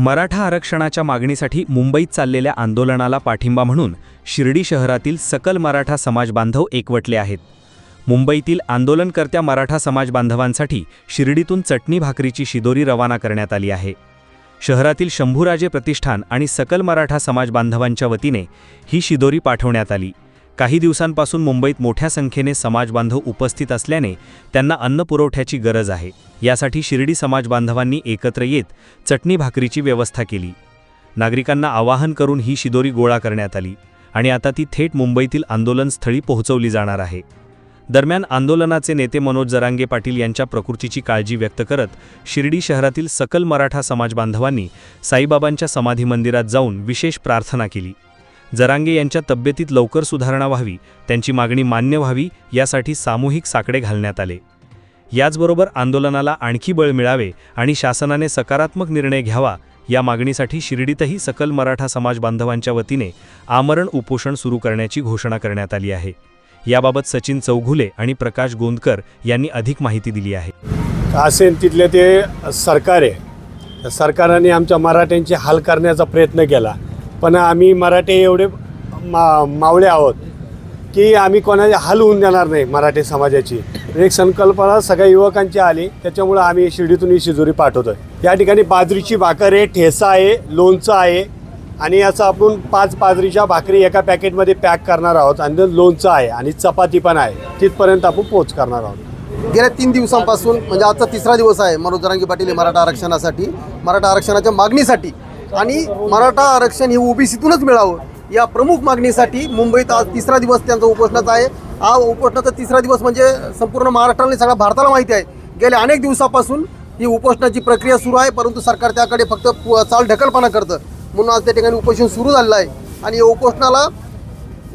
मराठा आरक्षणाच्या मागणीसाठी मुंबईत चाललेल्या आंदोलनाला पाठिंबा म्हणून शिर्डी शहरातील सकल मराठा समाज बांधव एकवटले आहेत. मुंबईतील आंदोलनकर्त्या मराठा समाज बांधवांसाठी शिर्डीतून चटणी भाकरीची शिदोरी रवाना करण्यात आली आहे. शहरातील शंभूराजे प्रतिष्ठान आणि सकल मराठा समाज बांधवांच्या वतीने ही शिदोरी पाठवण्यात आली. काही दिवसांपासून मुंबईत मोठ्या संख्येने समाजबांधव उपस्थित असल्याने त्यांना अन्न पुरवठ्याची गरज आहे. यासाठी शिर्डी समाजबांधवांनी एकत्र येत चटणी भाकरीची व्यवस्था केली. नागरिकांना आवाहन करून ही शिदोरी गोळा करण्यात आली आणि आता ती थेट मुंबईतील आंदोलनस्थळी पोहोचवली जाणार आहे. दरम्यान आंदोलनाचे नेते मनोज जरांगे पाटील यांच्या प्रकृतीची काळजी व्यक्त करत शिर्डी शहरातील सकल मराठा समाजबांधवांनी साईबाबांच्या समाधी मंदिरात जाऊन विशेष प्रार्थना केली. जरांगे यांच्या तब्येतीत लवकर सुधारणा व्हावी त्यांची मागणी मान्य व्हावी यासाठी सामूहिक साकडे घालण्यात आले. याचबरोबर आंदोलनाला आणखी बळ मिळावे आणि शासनाने सकारात्मक निर्णय घ्यावा या मागणीसाठी शिर्डीतही सकल मराठा समाज बांधवांच्या वतीने आमरण उपोषण सुरू करण्याची घोषणा करण्यात आली आहे. याबाबत सचिन चौघुले आणि प्रकाश गोंदकर यांनी अधिक माहिती दिली आहे. असेल तिथले ते सरकार आहे. सरकारने आमच्या मराठ्यांचे हाल करण्याचा प्रयत्न केला. पण आम्ही मराठे एवढे मा मावळे आहोत की आम्ही कोणाचे हाल होऊन देणार नाही मराठी समाजाची. म्हणजे एक संकल्पना सगळ्या युवकांची आली त्याच्यामुळं आम्ही शिर्डीतून ही शिजोरी पाठवतो या ठिकाणी बाजरीची भाकर आहे ठेसा आहे लोणचं आहे आणि याचं आपण पाच बाजरीच्या भाकरी एका पॅकेटमध्ये पॅक करणार आहोत आणि लोणचं आहे आणि चपाती पण आहे. तिथपर्यंत आपण पोच करणार आहोत. गेल्या तीन दिवसांपासून म्हणजे आजचा तिसरा दिवस आहे मनोज जरांगी पाटील हे मराठा आरक्षणासाठी मराठा आरक्षणाच्या मागणीसाठी आणि मराठा आरक्षण हे ओबीसीतूनच मिळावं. या प्रमुख मागणीसाठी मुंबईत आज तिसरा दिवस त्यांचा उपोषणाचा आहे. हा उपोषणाचा तिसरा दिवस म्हणजे संपूर्ण महाराष्ट्राला सगळ्या भारताला माहिती आहे. गेल्या अनेक दिवसापासून ही उपोषणाची प्रक्रिया सुरू आहे परंतु सरकार त्याकडे फक्त चाल ढकलपणा करतं. म्हणून आज त्या ठिकाणी उपोषण सुरू झालेलं आहे. आणि या उपोषणाला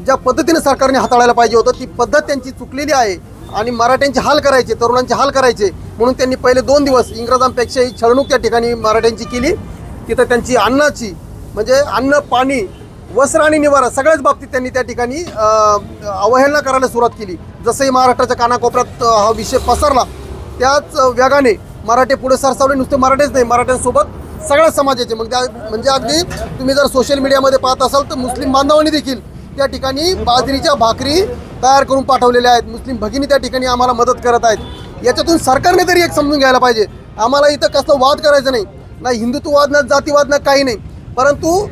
ज्या पद्धतीने सरकारने हाताळायला पाहिजे होतं ती पद्धत त्यांची चुकलेली आहे. आणि मराठ्यांचे हाल करायचे तरुणांचे हाल करायचे. म्हणून त्यांनी पहिले दोन दिवस इंग्रजांपेक्षाही छळणूक त्या ठिकाणी मराठ्यांची केली. तिथं त्यांची अन्नाची म्हणजे अन्न पाणी वस्त्र आणि निवारा सगळ्याच बाबतीत त्यांनी त्या ठिकाणी अवहेलना करायला सुरुवात केली. जसंही महाराष्ट्राच्या कानाकोपऱ्यात हा विषय पसरला त्याच वेगाने मराठे पुढे सरसावले. नुसते मराठेच नाही मराठ्यांसोबत सगळ्या समाजाचे. मग त्या म्हणजे अगदी तुम्ही जर सोशल मीडियामध्ये पाहत असाल तर मुस्लिम बांधवांनी देखील त्या ठिकाणी बाजरीच्या भाकरी तयार करून पाठवलेल्या आहेत. मुस्लिम भगिनी त्या ठिकाणी आम्हाला मदत करत आहेत. याच्यातून सरकारने तरी एक समजून घ्यायला पाहिजे. आम्हाला इथं कसं वाद करायचं नाही. ना हिंदुत्ववाद ना जातीवाद ना काही नाही. परंतु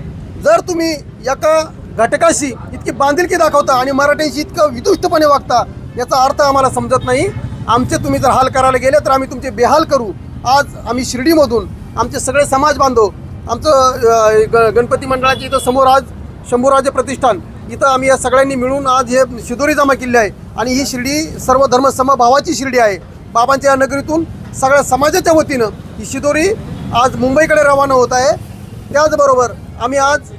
जर तुम्ही एका घटकाशी इतकी बांधिलकी दाखवता आणि मराठ्यांशी इतकं विदुष्टपणे वागता याचा अर्थ आम्हाला समजत नाही. आमचे तुम्ही जर हाल करायला गेले तर आम्ही तुमचे बेहाल करू. आज आम्ही शिर्डीमधून आमचे सगळे समाज बांधव आमचं ग- गणपती मंडळाची इथं समोर आज शंभूराजे प्रतिष्ठान इथं आम्ही या सगळ्यांनी मिळून आज हे शिदोरी जमा केली आहे. आणि ही शिर्डी सर्व धर्म समभावाची शिर्डी आहे. बाबांच्या या नगरीतून सगळ्या समाजाच्या वतीनं ही शिदोरी आज मुंबईकडे रवाना होत आहे. त्याचबरोबर आम्ही आज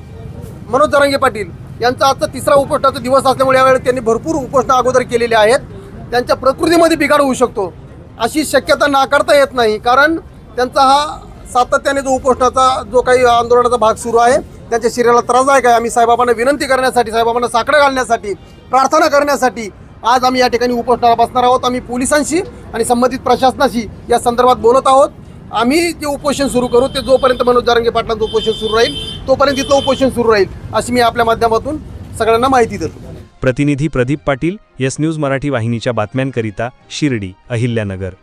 मनोज जरांगे पाटील यांचा आजचा तिसरा उपोषणाचा दिवस असल्यामुळे यावेळी त्यांनी भरपूर उपोषणं अगोदर केलेली आहेत. त्यांच्या प्रकृतीमध्ये बिघाड होऊ शकतो. अशी शक्यता नाकारता येत नाही कारण त्यांचा हा सातत्याने जो उपोषणाचा जो काही आंदोलनाचा भाग सुरू आहे त्यांच्या शरीराला त्रासदायक आहे आम्ही साईबाबांना विनंती करण्यासाठी साईबाबांना साकडं घालण्यासाठी प्रार्थना करण्यासाठी आज आम्ही या ठिकाणी उपोषणाला बसणार आहोत. आम्ही पोलिसांशी आणि संबंधित प्रशासनाशी या संदर्भात बोलत आहोत. आम्ही जे उपोषण सुरू करू ते जोपर्यंत मनोज जारंगे पाटलांचं उपोषण सुरू राहील तोपर्यंत तिथलं उपोषण सुरू राहील अशी मी आपल्या माध्यमातून सगळ्यांना माहिती देतो. प्रतिनिधी प्रदीप पाटील येस न्यूज मराठी वाहिनीच्या बातम्यांकरिता शिर्डी अहिल्यानगर.